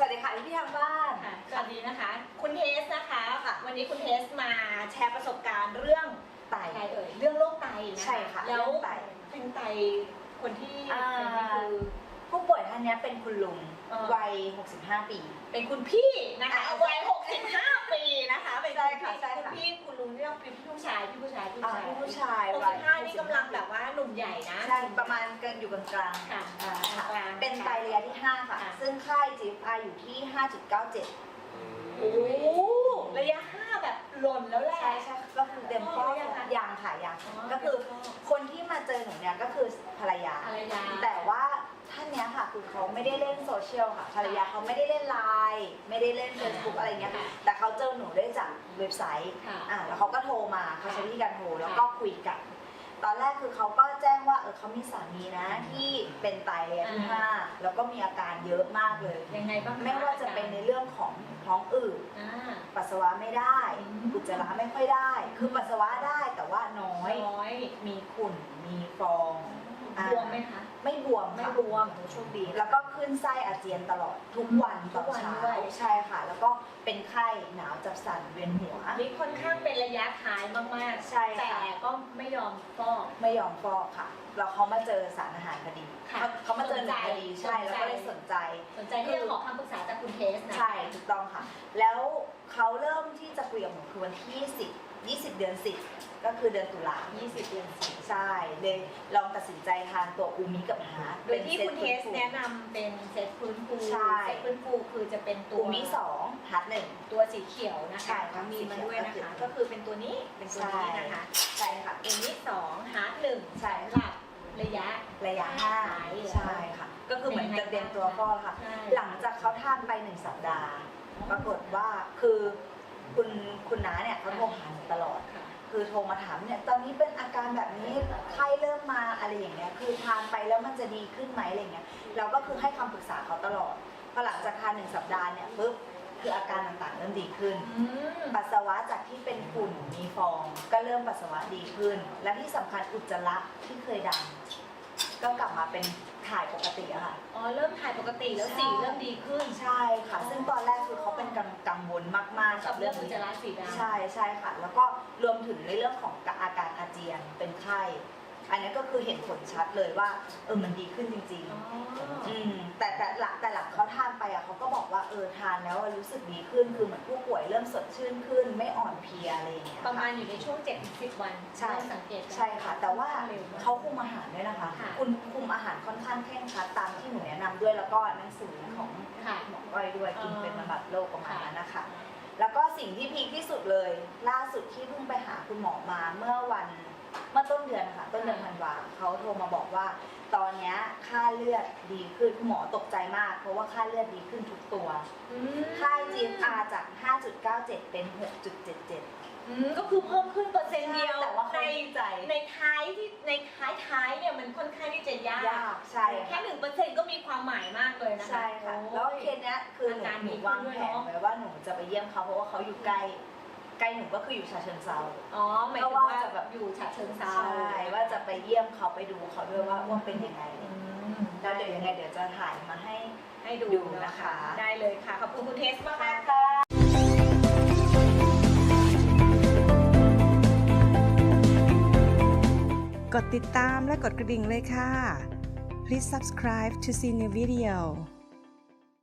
สวัสดีค่ะพี่ทางบ้าน ค่ะสวัสดีนะคะ คุณเทสนะคะค่ะ วันนี้คุณเทสมาแชร์ประสบการณ์เรื่องไตไตเอ่ยเรื่องโรคไตนะคะใช่ค่ะแล้วเรื่องไต เป็นไตคนที่อ่า เป็นนี่คือ ผู้ป่วยท่านนี้เป็นคุณลุงเออ วัย 65 ปี เป็นคุณพี่นะคะอ่าวัย65 ปีนะคะเป็นใช่คุณค่ะ พี่ใช่ค่ะคุณพี่คุณลุงที่ต้องเป็นพี่ผู้ชายพี่ผู้ชายพี่อ่าผู้ชายผู้ชายวัย65นี่กำลังแบบว่าหนุ่มใหญ่นะ ใช่ประมาณกันอยู่กลางๆค่ะอ่าค่ะกลางๆเป็นไตระยะที่ 5 ค่ะ ค่ะ ซึ่งค่า ย GFR อยู่ที่ 5.97 โอ้ระยะ5แบบหล่นแล้วแหละ ใช่ใช่ก็คือเต็มป้ออ๋อยังคะยางค่ะยางอ๋อ ก็คือคนที่มาเจอหนูเนี่ยก็คือภรรยาภรรยาแต่ว่าท่านเนี้ยค่ะคือเขาไม่ได้เล่นโซเชียลค่ะภรรยาเขาไม่ได้เล่นไลน์ไม่ได้เล่นเฟซบุ๊กอะไรเงี้ยค่ะแต่เขาเจอหนูได้จากเว็บไซต์ค่ะ อ่าแล้วเขาก็โทรมาเขาใช้วิธีการโทรแล้วค่ะก็คุยกัน ตอนแรกคือเขาก็แจ้งว่าเออเขามีสามีนะที่เป็นไตระยะที่อ่าห้าแล้วก็มีอาการเยอะมากเลย ยังไงบ้างคไม่ว่าจะเป็นในเรื่องของท้องอืดอ่า ปัสสาวะไม่ได้อืม อุจจาระไม่ค่อยได้ คือปัสสาวะได้แต่ว่าน้อย น้อย มีขุ่นมีฟอง อ่า บวมไหมคะ ไม่บวมไม่ค่ะบวม โชคดี แล้วก็ขึ้นไส้อาเจียนตลอดทุกวันทุตอกนวันเช้าด้วย ใช่ค่ะ แล้วก็เป็นไข้หนาวจับสั่นเวียนหัว นี่ค่อนข้างเป็นระยะท้ายมากๆ ใช่ค่ะ แต่ก็ไม่ยอมฟอก ไม่ยอมฟอกค่ะ แล้วเขามาเจอสารอาหารพอดีค่ะเขาเขามาเจอหนูพอดีสนใจ ใช่แล้วก็เลยสนใจ สนใจที่จะขอคำปรึกษาจากคุณเทสนะ ใช่ถูกต้องค่ะ แล้วเขาเริ่มที่จะคุยกับหนูคือวันที่ 10 20 เดือน 10 ก็คือเดือนตุลา20 เดือนสิใช่เลยลองตัดสินใจทานตัวอูมิกับฮาร์ดโดยที่คุณเทสแนะนำเป็นเซตฟื้นฟูใช่ เซตฟื้นฟูคือจะเป็นตัอูวมิสองฮาร์ดหนึ่ง ตัวสีเขียวนะใช่คะค่ะมีมาด้วยนะคะสีเขียวก็คือเป็นตัวนี้เป็นตัวนี้นะคะใช่ค่ะเอ็นนี่สองฮาร์ดหนึ่งใช่สำหรับระยะ ระยะห้าหายเหรอ ใช่ค่ะ ก็คือเหมือนจะเตรียมตัวฟอกค่ะใช่หลังจากเขาทานไปหนึ่งสัปดาห์ ปรากฏว่าคือ คุณคุณน้าเนี่ยเขาโทรหาหนูตลอดค่ะคือโทรมาถามเนี่ยตอนนี้เป็นอาการแบบนี้ไข้เริ่มมาอะไรอย่างเงี้ยคือทานไปแล้วมันจะดีขึ้นไหมอะไรเงี้ยเราก็คือให้คำปรึกษาเขาตลอดพอหลังจากทานหนึ่งสัปดาห์เนี่ยปุ๊บคืออาการต่างๆเริ่มดีขึ้น อืม ปัสสาวะจากที่เป็นขุ่นมีฟอง ก็เริ่มปัสสาวะดีขึ้น และที่สำคัญอุจจาระที่เคยดำก็กลับมาเป็นถ่ายปกติอะค่ะ อ๋อ เริ่มถ่ายปกติแล้วใช่สีเริ่มดีขึ้น ใช่ค่ะ ซึ่งตอนแรกคือเขาเป็น กังกังวลมากๆกักับบเรื่เรื่อองงอุจนี้จาระสีดำ ใช่ใช่ค่ะ แล้วก็รวมถึงในเรื่องของอาการอาเจียนเป็นไข้อันนี้ก็คือเห็นผลชัดเลยว่าเออมันดีขึ้นจริงอ๋อๆอืมแต่แต่หลังแต่หลังเขาทานไปอะเขาก็บอกว่าเออทานแล้วอะรู้สึกดีขึ้นคือเหมือนผู้ป่วยเริ่มสดชื่นขึ้น ไม่อ่อนเพลียอะไรอย่างเงี้ยประมาค่ณอยู่ในช่วง7-10วันใช่เริ่มสังเกตได้ ใช่ค่ะ แต่ว่าเร็วมกเขาคุมอาหารด้วยนะคะค่ะคุณคุมอาหารค่อนข้างเคร่งครัดตามที่หนูแนะนำด้วยแล้วก็หนังสือของค่ะ หมอก้อย ด้วยกินอ๋อเป็นบำบัดโรคประมาณนั้นนะคะ แล้วก็สิ่งที่พีคที่สุดเลย ล่าสุดที่เพิ่งไปหาคุณหมอมาเมื่อวัน เมื่อต้นเดือนค่ะต้นเดือนธันวาเขาโทรมาบอกว่า ตอนเนี้ยค่าเลือดดีขึ้นคุณหมอตกใจมาก เพราะว่าค่าเลือดดีขึ้นทุกตัวอืมค่า GFR จาก 5.97 เป็น 6.77 อืมก็คือเพิ่มขึ้นเปอร์เซ็นต์เดียวแต่ว่าเขาในดีใจ ในท้ายที่ในท้ายท้ายๆเนี่ยมันค่อนข้างที่จะยากยากใช่แค่ค่ะหนึ่งเปอร์เซ็นต์ก็มีความหมายมากเลยนะคะใช่ค่ะ โอ้ยแล้วเคสเนี้ยคือหนูอาการหดีนูขึ้นวางด้วยแผเนนอะ ไว้ว่าหนูจะไปเยี่ยมเขาเพราะว่าเขาอยู่ใกล้ ใกล้หนูก็คืออยู่ฉะเชิงเซาอ๋อหมายถึงก็ว่าว่าจะแบบอยู่ฉะเชิงเซาใช่ว่าจะไปเยี่ยมเขาไปดูเขาด้วยว่าว่าเป็นยังไงอืมแล้วเดี๋ยวยังไงเดี๋ยวจะถ่ายมาให้ ให้ดูดูนะคะ ได้เลยค่ะ ขอบคุณคุณเทสมากมากๆค่ะ กดติดตามและกดกระดิ่งเลยค่ะ Please subscribe to see new video